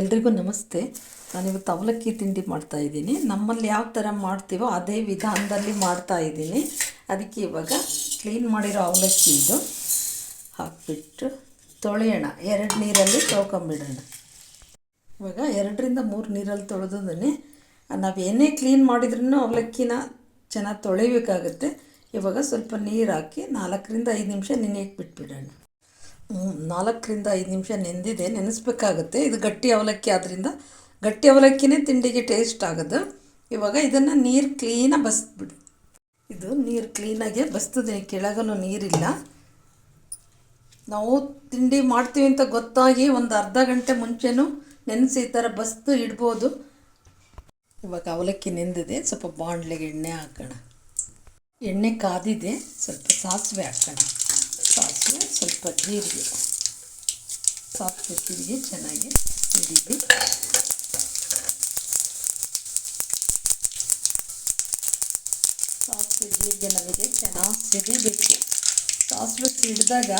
ಎಲ್ರಿಗೂ ನಮಸ್ತೆ. ನಾನಿವತ್ತು ಅವಲಕ್ಕಿ ತಿಂಡಿ ಮಾಡ್ತಾ ಇದ್ದೀನಿ. ನಮ್ಮಲ್ಲಿ ಯಾವ ಥರ ಮಾಡ್ತೀವೋ ಅದೇ ವಿಧಾನದಲ್ಲಿ ಮಾಡ್ತಾ ಇದ್ದೀನಿ. ಅದಕ್ಕೆ ಇವಾಗ ಕ್ಲೀನ್ ಮಾಡಿರೋ ಅವಲಕ್ಕಿ ಇದು. ಹಾಕಿಬಿಟ್ಟು ತೊಳೆಯೋಣ. ಎರಡು ನೀರಲ್ಲಿ ತೊಳ್ಕೊಂಬಿಡೋಣ. ಇವಾಗ ಎರಡರಿಂದ ಮೂರು ನೀರಲ್ಲಿ ತೊಳೆದನೇ ನಾವು ಏನೇ ಕ್ಲೀನ್ ಮಾಡಿದ್ರೂ ಅವಲಕ್ಕಿನ ಚೆನ್ನಾಗಿ ತೊಳೆಯಬೇಕಾಗುತ್ತೆ. ಇವಾಗ ಸ್ವಲ್ಪ ನೀರು ಹಾಕಿ ನಾಲ್ಕರಿಂದ ಐದು ನಿಮಿಷ ನೆನೆಯಕ್ಕೆ ಬಿಟ್ಬಿಡೋಣ. ನಾಲ್ಕರಿಂದ ಐದು ನಿಮಿಷ ನೆಂದಿದೆ, ನೆನೆಸ್ಬೇಕಾಗುತ್ತೆ. ಇದು ಗಟ್ಟಿ ಅವಲಕ್ಕಿ ಆದ್ದರಿಂದ ಗಟ್ಟಿ ಅವಲಕ್ಕಿನೇ ತಿಂಡಿಗೆ ಟೇಸ್ಟ್ ಆಗೋದು. ಇವಾಗ ಇದನ್ನು ನೀರು ಕ್ಲೀನಾಗಿ ಬಸ್ಬಿಡಿ ಇದು ನೀರು ಕ್ಲೀನಾಗೆ ಬಸ್ತದೆ, ಕೆಳಗನು ನೀರಿಲ್ಲ. ನಾವು ತಿಂಡಿ ಮಾಡ್ತೀವಿ ಅಂತ ಗೊತ್ತಾಗಿ ಒಂದು ಅರ್ಧ ಗಂಟೆ ಮುಂಚೆನೂ ನೆನೆಸಿ ಈ ಥರ ಬಸ್ತು ಇಡ್ಬೋದು. ಇವಾಗ ಅವಲಕ್ಕಿ ನೆಂದಿದೆ, ಸ್ವಲ್ಪ ಬಾಣಲೆಗೆ ಎಣ್ಣೆ ಹಾಕೋಣ. ಎಣ್ಣೆ ಕಾದಿದೆ, ಸ್ವಲ್ಪ ಸಾಸಿವೆ ಹಾಕೋಣ. ಸಾಸಿವೆ ಸ್ವಲ್ಪ ಜೀರಿಗೆ. ಸಾಸಿವೆ ಜೀರಿಗೆ, ಚೆನ್ನಾಗಿ ಹಿಡಿದು ಸಾಸಿವೆ ಜೀರಿಗೆ ನಮಗೆ ಚೆನ್ನಾಗಿ ಸಿಡಿಬೇಕು ಸಾಸಿವೆ ಸಿಡಿದಾಗ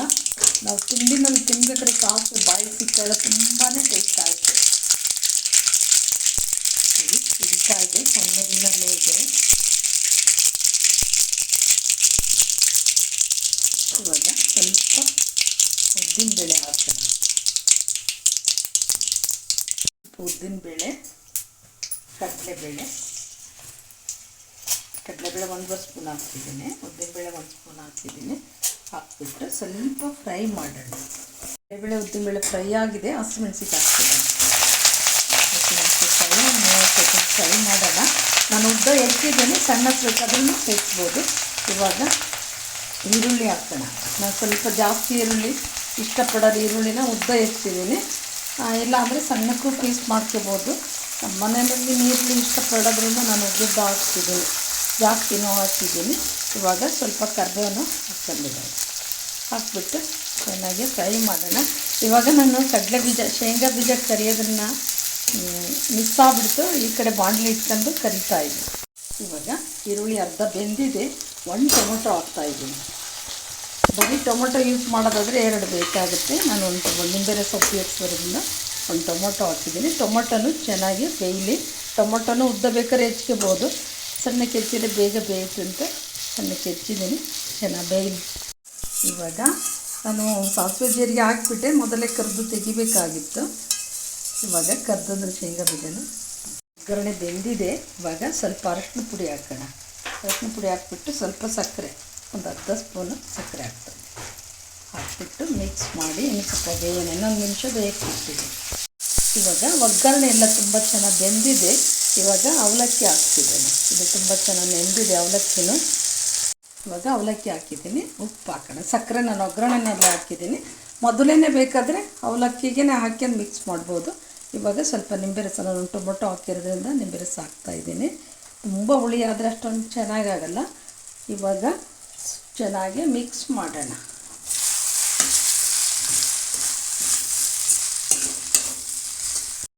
ನಾವು ತಿಂಡಿನಲ್ಲಿ ತಿನ್ಬೇಕಾದ್ರೆ ಸಾಸಿವೆ ಬಾಯಿ ಸಿಕ್ಕಾಗ ತುಂಬಾ ಟೇಸ್ಟ್ ಆಯಿತು ಸಿಡಿತಾ ಇದೆ. ಸಣ್ಣರಿನ ಮೇಲೆ ಇವಾಗ ಸ್ವಲ್ಪ ಉದ್ದಿನ ಬೇಳೆ ಹಾಕೋಣ. ಸ್ವಲ್ಪ ಉದ್ದಿನಬೇಳೆ ಕಡಲೆಬೇಳೆ. ಕಡಲೆಬೇಳೆ ಒಂದು ಸ್ಪೂನ್ ಹಾಕ್ತಿದ್ದೀನಿ. ಉದ್ದಿನಬೇಳೆ ಒಂದು ಸ್ಪೂನ್ ಹಾಕ್ತಿದ್ದೀನಿ. ಹಾಕ್ಬಿಟ್ಟು ಸ್ವಲ್ಪ ಫ್ರೈ ಮಾಡೋಣ. ಕಡಲೆಬೇಳೆ ಉದ್ದಿನಬೇಳೆ ಫ್ರೈ ಆಗಿದೆ. ಹಸಿಮೆಣ್ಸಿಗೆ ಹಾಕ್ತಿದ್ದೀನಿ. ಹಸಿಮೆಣ್ಸಿಗೆ ಫ್ರೈ ಮೂವತ್ತು ಫ್ರೈ ಮಾಡೋಣ. ನಾನು ಉದ್ದ ಎತ್ತಿದ್ದೀನಿ, ಸಣ್ಣ ಬೇಕಾದ್ರೂ ತೆಗ್ಸ್ಬೋದು. ಇವಾಗ ಈರುಳ್ಳಿ ಹಾಕೋಣ ನಾನು ಸ್ವಲ್ಪ ಜಾಸ್ತಿ ಈರುಳ್ಳಿ, ಇಷ್ಟಪಡೋದು ಈರುಳ್ಳಿನ ಉದ್ದ ಎತ್ತಿದ್ದೀನಿ. ಇಲ್ಲಾಂದರೆ ಸಣ್ಣಕ್ಕೂ ಪೀಸ್ ಮಾಡ್ಕೋಬೋದು. ನಮ್ಮ ಮನೆಯಲ್ಲಿ ಈರುಳ್ಳಿ ಇಷ್ಟಪಡೋದ್ರಿಂದ ನಾನು ಉದ್ದ ಹಾಕ್ತಿದ್ದೀನಿ. ಜಾಸ್ತಿನೂ ಹಾಕಿದ್ದೀನಿ ಇವಾಗ ಸ್ವಲ್ಪ ಕರ್ಬೇವನ್ನು ಹಾಕ್ಕೊಂಡಿದ್ದೀನಿ. ಹಾಕ್ಬಿಟ್ಟು ಚೆನ್ನಾಗಿ ಫ್ರೈ ಮಾಡೋಣ. ಇವಾಗ ನಾನು ಕಡಲೆ ಬೀಜ, ಶೇಂಗಾ ಬೀಜ ಕರಿಯೋದನ್ನು ಮಿಸ್ ಆಗಿಬಿಡ್ತು. ಈ ಕಡೆ ಬಾಣಲಿ ಇಟ್ಕೊಂಡು ಕರಿತಾ ಇವಾಗ ಈರುಳ್ಳಿ ಅರ್ಧ ಬೆಂದಿದೆ. ಒಂದು ಟೊಮೊಟೊ ಹಾಕ್ತಾಯಿದ್ದೀನಿ ಬರೀ ಟೊಮೊಟೊ ಯೂಸ್ ಮಾಡೋದಾದರೆ ಎರಡು ಬೇಕಾಗುತ್ತೆ. ನಾನು ಒಂದು ಟೊಮೊ ನಿಂಬೆ ರಸ ಉಪಯೋಗಿಸೋದ್ರಿಂದ ಒಂದು ಟೊಮೊಟೊ ಹಾಕಿದ್ದೀನಿ. ಟೊಮೊಟೊನು ಚೆನ್ನಾಗಿ ಬೇಯಲಿ. ಟೊಮೊಟೊನು ಉದ್ದ ಬೇಕಾದ್ರೆ ಹೆಚ್ಕೋಬೋದು. ಸಣ್ಣಕ್ಕೆ ಹೆಚ್ಚಿದ್ರೆ ಬೇಗ ಬೇಯುತ್ತೆ ಅಂತ ಸಣ್ಣಕ್ಕೆ ಹೆಚ್ಚಿದ್ದೀನಿ ಚೆನ್ನಾಗಿ ಬೇಯಲಿ. ಇವಾಗ ನಾನು ಸಾಸಿವೆ ಜೀರಿಗೆ ಹಾಕಿಬಿಟ್ಟೆ. ಮೊದಲೇ ಕರೆದು ತೆಗಿಬೇಕಾಗಿತ್ತು. ಇವಾಗ ಕರೆದಂದ್ರೆ ಶೇಂಗಾ ಬೀಜನ ಒಗ್ಗರಣೆ ಬೆಂದಿದೆ. ಇವಾಗ ಸ್ವಲ್ಪ ಅರಶಿನ ಪುಡಿ ಹಾಕೋಣ. ಅರಶಿನ ಪುಡಿ ಹಾಕ್ಬಿಟ್ಟು ಸ್ವಲ್ಪ ಸಕ್ಕರೆ, ಒಂದು ಅರ್ಧ ಸ್ಪೂನು ಸಕ್ಕರೆ ಹಾಕ್ತೀನಿ. ಹಾಕ್ಬಿಟ್ಟು ಮಿಕ್ಸ್ ಮಾಡಿ ಇನ್ನು ಸ್ವಲ್ಪ ಬೇಯೋಣ ಇನ್ನೊಂದು ನಿಮಿಷ ಬೇಯಿಸ್ಬಿಡ್ತೀನಿ ಬಿಡ್ತೀನಿ ಇವಾಗ ಒಗ್ಗರಣೆ ಎಲ್ಲ ತುಂಬ ಚೆನ್ನಾಗಿ ಬೆಂದಿದೆ. ಇವಾಗ ಅವಲಕ್ಕಿ ಹಾಕ್ತಿದ್ದೇನೆ. ಇದು ತುಂಬ ಚೆನ್ನಾಗಿ ನೆಂದಿದೆ ಅವಲಕ್ಕಿನೂ. ಇವಾಗ ಅವಲಕ್ಕಿ ಹಾಕಿದ್ದೀನಿ, ಉಪ್ಪು ಹಾಕೋಣ. ಸಕ್ಕರೆ ನಾನು ಒಗ್ಗರಣೆನೆಲ್ಲ ಹಾಕಿದ್ದೀನಿ. ಮೊದಲೇ ಬೇಕಾದರೆ ಅವಲಕ್ಕಿಗೆ ಹಾಕ್ಯಂಡು ಮಿಕ್ಸ್ ಮಾಡ್ಬೋದು. ಇವಾಗ ಸ್ವಲ್ಪ ನಿಂಬೆ ರಸ ನಾನು ಟೊಮೊಟೊ ಹಾಕಿರೋದ್ರಿಂದ ನಿಂಬೆ ರಸ ಹಾಕ್ತಾಯಿದ್ದೀನಿ ತುಂಬ ಹುಳಿ ಆದರೆ ಅಷ್ಟೊಂದು ಚೆನ್ನಾಗಾಗಲ್ಲ. ಇವಾಗ ಚೆನ್ನಾಗಿ ಮಿಕ್ಸ್ ಮಾಡೋಣ.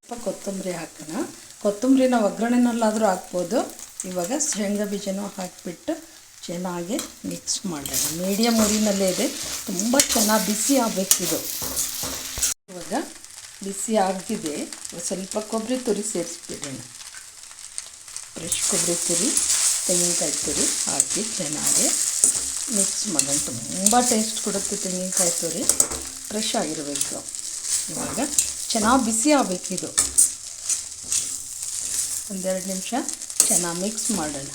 ಸ್ವಲ್ಪ ಕೊತ್ತಂಬರಿ ಹಾಕೋಣ. ಕೊತ್ತಂಬರಿನ ಒಗ್ಗರಣೆನಲ್ಲಾದರೂ ಹಾಕ್ಬೋದು. ಇವಾಗ ಶೇಂಗಾ ಬೀಜನೂ ಹಾಕಿಬಿಟ್ಟು ಚೆನ್ನಾಗಿ ಮಿಕ್ಸ್ ಮಾಡೋಣ. ಮೀಡಿಯಮ್ ಉರಿನಲ್ಲೇ ಇದೆ. ತುಂಬ ಚೆನ್ನಾಗಿ ಬಿಸಿ ಆಗಬೇಕಿದು ಇವಾಗ ಬಿಸಿ ಆಗಿದೆ ಸ್ವಲ್ಪ ಕೊಬ್ಬರಿ ತುರಿ ಸೇರಿಸ್ಬಿಡೋಣ. ಫ್ರೆಶ್ ಕೊಬ್ಬರಿ ತುರಿ ತೆಂಗಿನಕಾಯಿ ತುರಿ ಹಾಕಿ ಚೆನ್ನಾಗಿ ಮಿಕ್ಸ್ ಮಾಡೋಣ ತುಂಬ ಟೇಸ್ಟ್ ಕೊಡುತ್ತೆ ತೆಂಗಿನಕಾಯಿ ತುರಿ ಫ್ರೆಶ್ ಆಗಿರಬೇಕು. ಇವಾಗ ಚೆನ್ನಾಗಿ ಬಿಸಿ ಆಗಬೇಕಿದು ಒಂದೆರಡು ನಿಮಿಷ ಚೆನ್ನಾಗಿ ಮಿಕ್ಸ್ ಮಾಡೋಣ.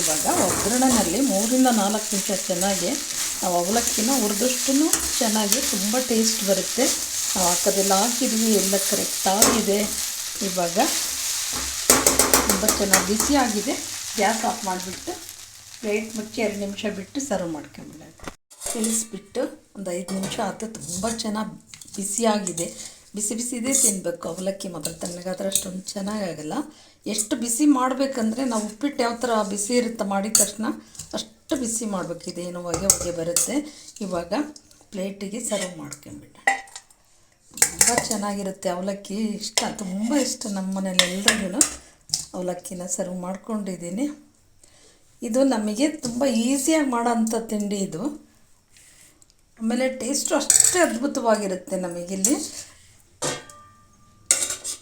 ಇವಾಗ ಒಗ್ಗರಣೆಯಲ್ಲಿ ಮೂರಿಂದ ನಾಲ್ಕು ನಿಮಿಷ ಚೆನ್ನಾಗಿ ನಾವು ಅವಲಕ್ಕಿನ ಹುರಿದಷ್ಟು ಚೆನ್ನಾಗಿ ತುಂಬ ಟೇಸ್ಟ್ ಬರುತ್ತೆ. ನಾವು ಹಾಕೋದೆಲ್ಲ ಹಾಕಿದ್ವಿ, ಎಲ್ಲ ಕರೆಕ್ಟಾಗಿದೆ ಇವಾಗ ತುಂಬ ಚೆನ್ನಾಗಿ ಬಿಸಿ ಆಗಿದೆ. ಗ್ಯಾಸ್ ಆಫ್ ಮಾಡಿಬಿಟ್ಟು ಪ್ಲೇಟ್ ಮುಚ್ಚಿ ಎರಡು ನಿಮಿಷ ಬಿಟ್ಟು ಸರ್ವ್ ಮಾಡ್ಕೊಂಬಿಡೋಣ. ಇಳಿಸ್ಬಿಟ್ಟು ಒಂದು ಐದು ನಿಮಿಷ ಆತು. ತುಂಬ ಚೆನ್ನಾಗಿ ಬಿಸಿಯಾಗಿದೆ ಬಿಸಿ ಬಿಸಿದೇ ತಿನ್ನಬೇಕು ಅವಲಕ್ಕಿ ಮಾತ್ರ. ತಣ್ಣಗಾದ್ರೆ ಅಷ್ಟೊಂದು ಚೆನ್ನಾಗಾಗಲ್ಲ ಎಷ್ಟು ಬಿಸಿ ಮಾಡಬೇಕಂದ್ರೆ ನಾವು ಉಪ್ಪಿಟ್ಟು ಯಾವ ಥರ ಬಿಸಿ ಇರುತ್ತೆ ಮಾಡಿದ ತಕ್ಷಣ ಅಷ್ಟು ಬಿಸಿ ಮಾಡಬೇಕು. ಇದೇನು ಹೊಗೆ ಹೊಗೆ ಬರುತ್ತೆ. ಇವಾಗ ಪ್ಲೇಟಿಗೆ ಸರ್ವ್ ಮಾಡ್ಕೊಂಬಿಟ್ಟು ತುಂಬ ಚೆನ್ನಾಗಿರುತ್ತೆ ಅವಲಕ್ಕಿ. ಇಷ್ಟ. ತುಂಬ ಇಷ್ಟ ನಮ್ಮ ಮನೇಲಿ ಎಲ್ರಿಗೂ ಅವಲಕ್ಕಿನ ಸರ್ವ್ ಮಾಡ್ಕೊಂಡಿದ್ದೀನಿ. ಇದು ನಮಗೆ ತುಂಬ ಈಸಿಯಾಗಿ ಮಾಡೋಂಥ ತಿಂಡಿ ಇದು. ಆಮೇಲೆ ಟೇಸ್ಟು ಅಷ್ಟೇ ಅದ್ಭುತವಾಗಿರುತ್ತೆ ನಮಗಿಲ್ಲಿ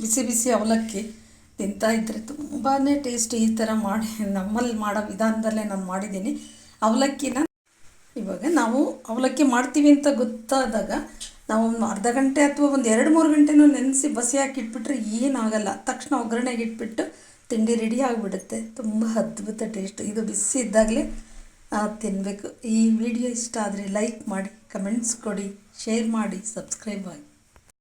ಬಿಸಿ ಬಿಸಿ ಅವಲಕ್ಕಿ ತಿಂತಾ ಇದ್ದರೆ ತುಂಬಾ ಟೇಸ್ಟ್ ಈ ಥರ ಮಾಡಿ ನಮ್ಮಲ್ಲಿ ಮಾಡೋ ವಿಧಾನದಲ್ಲೇ ನಾನು ಮಾಡಿದ್ದೀನಿ. ಅವಲಕ್ಕಿನ ಇವಾಗ ನಾವು ಅವಲಕ್ಕಿ ಮಾಡ್ತೀವಿ ಅಂತ ಗೊತ್ತಾದಾಗ ನಾವು ಒಂದು ಅರ್ಧ ಗಂಟೆ ಅಥವಾ ಒಂದು ಎರಡು ಮೂರು ಗಂಟೆನೂ ನೆನೆಸಿ ಬಸಿ ಹಾಕಿ ಇಟ್ಬಿಟ್ರೆ ಏನಾಗಲ್ಲ. ತಕ್ಷಣ ಒಗ್ಗರಣೆಗೆ ಇಟ್ಬಿಟ್ಟು ತಿಂಡಿ ರೆಡಿ ಆಗಿಬಿಡುತ್ತೆ. ತುಂಬ ಅದ್ಭುತ ಟೇಸ್ಟ್ ಇದು ಬಿಸಿ ಇದ್ದಾಗಲೇ ತಿನ್ನಬೇಕು ಈ ವಿಡಿಯೋ ಇಷ್ಟ ಆದರೆ ಲೈಕ್ ಮಾಡಿ ಕಮೆಂಟ್ಸ್ ಕೊಡಿ ಶೇರ್ ಮಾಡಿ ಸಬ್ಸ್ಕ್ರೈಬ್ ಆಗಿ.